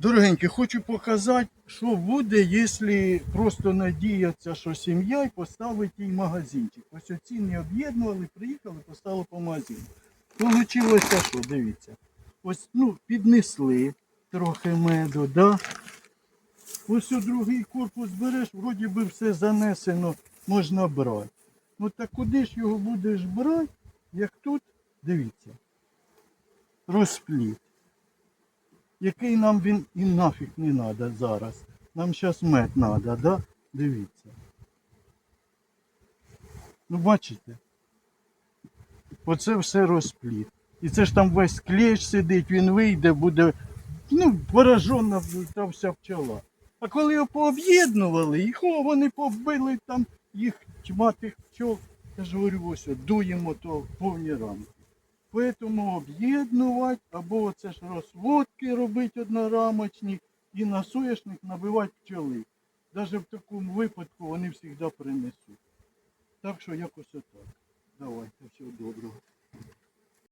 Дорогенькі, хочу показати, що буде, якщо просто надіятися, що сім'я і поставить їй магазинчик. Ось оці не об'єднували, приїхали, поставили по магазину. Получилося що, дивіться. Ось, ну, піднесли трохи меду, да? Ось у другий корпус береш, вроді би все занесено, можна брати. Ну так куди ж його будеш брати, як тут, дивіться, розпліт. Який нам він і нафіг не треба зараз. Нам зараз мед треба, да? Дивіться. Ну бачите? Оце все розпліт. І це ж там весь клещ сидить, він вийде, буде, ну, поражена та вся пчола. А коли його пооб'єднували, їх о, вони побили там їх тьма тих пчол. Я ж говорю, ось, дуємо то повні рамки. Поэтому об'єднувати, або це ж розводки робити однорамочні і на соняшник набивати пчоли. Навіть в такому випадку вони завжди принесуть. Так що якось отак. Давайте, всього доброго.